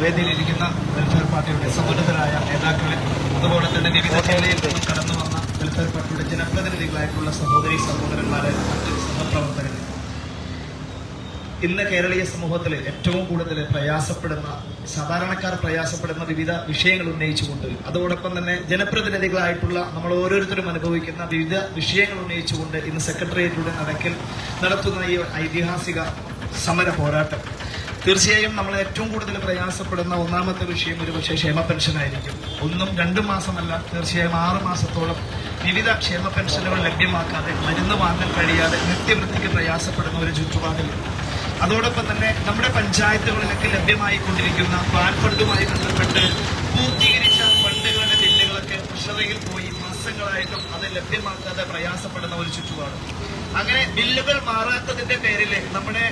വേദിയിലിരിക്കുന്ന welfare പാർട്ടിയുടെ സമുന്നതരായ നേതാക്കളെ അതുപോലെ തന്നെ വിവിധ ജില്ലയിൽ നിന്നും കടന്നു വന്ന വെൽഫെയർ പാർട്ടിയുടെ ജനപ്രതിനിധികളായിട്ടുള്ള സഹോദരി സഹോദരന്മാരെ മറ്റ് സഹപ്രവർത്തകരെ. ഇന്ന് കേരളീയ സമൂഹത്തിൽ ഏറ്റവും കൂടുതൽ പ്രയാസപ്പെടുന്ന സാധാരണക്കാർ പ്രയാസപ്പെടുന്ന വിവിധ വിഷയങ്ങൾ ഉന്നയിച്ചുകൊണ്ട് അതോടൊപ്പം തന്നെ ജനപ്രതിനിധികളായിട്ടുള്ള നമ്മൾ ഓരോരുത്തരും അനുഭവിക്കുന്ന വിവിധ വിഷയങ്ങൾ ഉന്നയിച്ചുകൊണ്ട് ഇന്ന് സെക്രട്ടേറിയറ്റിലൂടെ നടക്കൽ നടത്തുന്ന ഈ ഐതിഹാസിക സമര പോരാട്ടം. തീർച്ചയായും നമ്മൾ ഏറ്റവും കൂടുതൽ പ്രയാസപ്പെടുന്ന ഒന്നാമത്തെ വിഷയം ഒരു പക്ഷേ ക്ഷേമ പെൻഷനായിരിക്കും ഒന്നും രണ്ടു മാസമല്ല തീർച്ചയായും ആറ് മാസത്തോളം വിവിധ ക്ഷേമ പെൻഷനുകൾ ലഭ്യമാക്കാതെ മരുന്ന് വാങ്ങാൻ കഴിയാതെ നിത്യവൃത്തിക്ക് പ്രയാസപ്പെടുന്ന ഒരു ചുറ്റുപാടിൽ. അതോടൊപ്പം തന്നെ നമ്മുടെ പഞ്ചായത്തുകളിലൊക്കെ ലഭ്യമായി കൊണ്ടിരിക്കുന്ന പാൻഫണ്ടുമായി ബന്ധപ്പെട്ട് പൂർത്തീകരിച്ച ഫണ്ടുകളുടെ ബില്ലുകളൊക്കെ ട്രഷറിയിൽ പോയി മാസങ്ങളായിട്ടും അത് ലഭ്യമാക്കാതെ പ്രയാസപ്പെടുന്ന ഒരു ചുറ്റുപാട്. അങ്ങനെ ബില്ലുകൾ മാറാത്തതിന്റെ പേരിൽ നമ്മുടെ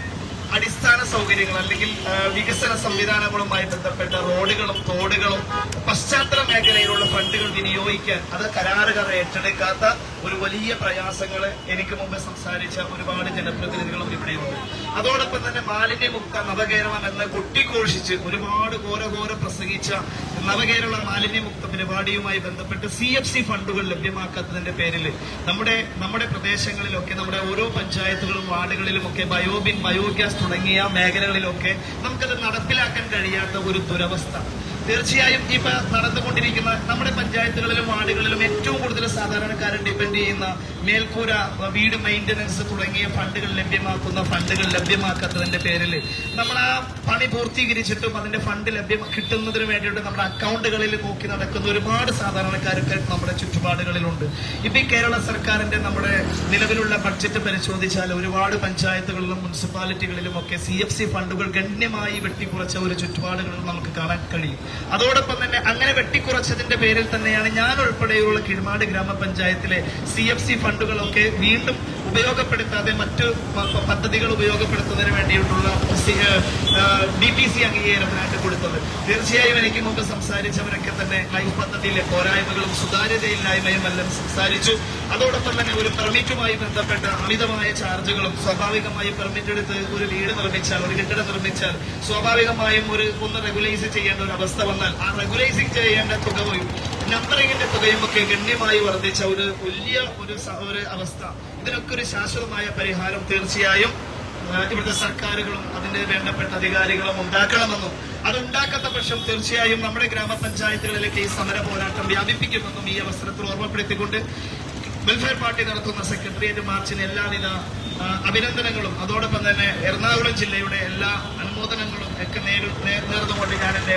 അടിസ്ഥാന സൗകര്യങ്ങൾ അല്ലെങ്കിൽ വികസന സംവിധാനങ്ങളുമായി ബന്ധപ്പെട്ട റോഡുകളും തോടുകളും പശ്ചാത്തല മേഖലയിലുള്ള ഫണ്ടുകൾ വിനിയോഗിക്കാൻ അത് കരാറുകാർ ഏറ്റെടുക്കാത്ത ഒരു വലിയ പ്രയാസങ്ങൾ എനിക്ക് മുമ്പ് സംസാരിച്ച ഒരുപാട് ജനപ്രതിനിധികളും ഇവിടെയുണ്ട്. അതോടൊപ്പം തന്നെ മാലിന്യമുക്ത നവകേരളം എന്ന് കൊട്ടിഘോഷിച്ച് ഒരുപാട് ഘോരഘോര പ്രസംഗിച്ച നവകേരള മാലിന്യമുക്ത പരിപാടിയുമായി ബന്ധപ്പെട്ട് സി എഫ് സി ഫണ്ടുകൾ ലഭ്യമാക്കാത്തതിന്റെ പേരിൽ നമ്മുടെ നമ്മുടെ പ്രദേശങ്ങളിലൊക്കെ നമ്മുടെ ഓരോ പഞ്ചായത്തുകളും വാർഡുകളിലുമൊക്കെ ബയോബിൻ ബയോഗ്യാസ് തുടങ്ങിയ മേഖലകളിലൊക്കെ നമുക്കത് നടപ്പിലാക്കാൻ കഴിയാത്ത ഒരു ദുരവസ്ഥ. തീർച്ചയായും ഇപ്പൊ നടന്നുകൊണ്ടിരിക്കുന്ന നമ്മുടെ പഞ്ചായത്തുകളിലും വാർഡുകളിലും ഏറ്റവും കൂടുതൽ സാധാരണക്കാരൻ ഡിപ്പെൻഡ് ചെയ്യുന്ന മേൽക്കൂര വീട് മെയിന്റനൻസ് തുടങ്ങിയ ഫണ്ടുകൾ ലഭ്യമാക്കുന്ന ഫണ്ടുകൾ ലഭ്യമാക്കാത്തതിന്റെ പേരിൽ നമ്മൾ ആ പണി പൂർത്തീകരിച്ചിട്ടും അതിന്റെ ഫണ്ട് ലഭ്യം കിട്ടുന്നതിന് വേണ്ടിയിട്ട് നമ്മുടെ അക്കൗണ്ടുകളിൽ നോക്കി നടക്കുന്ന ഒരുപാട് സാധാരണക്കാരൊക്കെ നമ്മുടെ ചുറ്റുപാടുകളിലുണ്ട്. ഇപ്പൊ ഈ കേരള സർക്കാരിന്റെ നമ്മുടെ നിലവിലുള്ള ബഡ്ജറ്റ് പരിശോധിച്ചാൽ ഒരുപാട് പഞ്ചായത്തുകളിലും മുനിസിപ്പാലിറ്റികളിലും ഒക്കെ സി എഫ് സി ഫണ്ടുകൾ ഗണ്യമായി വെട്ടിക്കുറച്ച ഒരു ചുറ്റുപാടുകൾ നമുക്ക് കാണാൻ കഴിയും. അതോടൊപ്പം തന്നെ അങ്ങനെ വെട്ടിക്കുറച്ചതിന്റെ പേരിൽ തന്നെയാണ് ഞാൻ ഉൾപ്പെടെയുള്ള കിഴമാട് ഗ്രാമപഞ്ചായത്തിലെ സി എഫ് സി ഫണ്ടുകളൊക്കെ വീണ്ടും ഉപയോഗപ്പെടുത്താതെ മറ്റു പദ്ധതികൾ ഉപയോഗപ്പെടുത്തുന്നതിന് വേണ്ടിയിട്ടുള്ള ഡി പി സി അംഗീകാരത്തിനായിട്ട് കൊടുത്തത്. തീർച്ചയായും എനിക്ക് മുമ്പ് സംസാരിച്ചവരൊക്കെ തന്നെ ലൈഫ് പദ്ധതിയിലെ പോരായ്മകളും സുതാര്യതയില്ലായ്മയും എല്ലാം സംസാരിച്ചു. അതോടൊപ്പം തന്നെ ഒരു പെർമിറ്റുമായി ബന്ധപ്പെട്ട അമിതമായ ചാർജുകളും സ്വാഭാവികമായി പെർമിറ്റ് എടുത്ത് ഒരു വീട് നിർമ്മിച്ചാൽ ഒരു കെട്ടിടം നിർമ്മിച്ചാൽ സ്വാഭാവികമായും ഒരു ഒന്ന് റെഗുലൈസ് ചെയ്യേണ്ട ഒരു അവസ്ഥ വന്നാൽ ആ റെഗുലൈസിംഗ് ചെയ്യേണ്ട തുകയും നമ്പറിംഗിന്റെ തുകയും ഒക്കെ ഗണ്യമായി വർദ്ധിച്ച ഒരു വലിയ ഒരു ഒരു അവസ്ഥ. ഇതിനൊക്കെ ഒരു ശാശ്വതമായ പരിഹാരം തീർച്ചയായും ഇവിടുത്തെ സർക്കാരുകളും അതിന്റെ വേണ്ടപ്പെട്ട അധികാരികളും ഉണ്ടാക്കണമെന്നും അതുണ്ടാക്കാത്ത പക്ഷം തീർച്ചയായും നമ്മുടെ ഗ്രാമപഞ്ചായത്തുകളിലേക്ക് ഈ സമര പോരാട്ടം വ്യാപിപ്പിക്കുമെന്നും ഈ അവസരത്തിൽ ഓർമ്മപ്പെടുത്തിക്കൊണ്ട് വെൽഫെയർ പാർട്ടി നടത്തുന്ന സെക്രട്ടേറിയറ്റ് മാർച്ചിന് എല്ലാവിധ അഭിനന്ദനങ്ങളും. അതോടൊപ്പം തന്നെ എറണാകുളം ജില്ലയുടെ എല്ലാ അനുമോദനങ്ങളും ഒക്കെ നേരിടുന്നുകൊണ്ട് ഞാൻ എന്റെ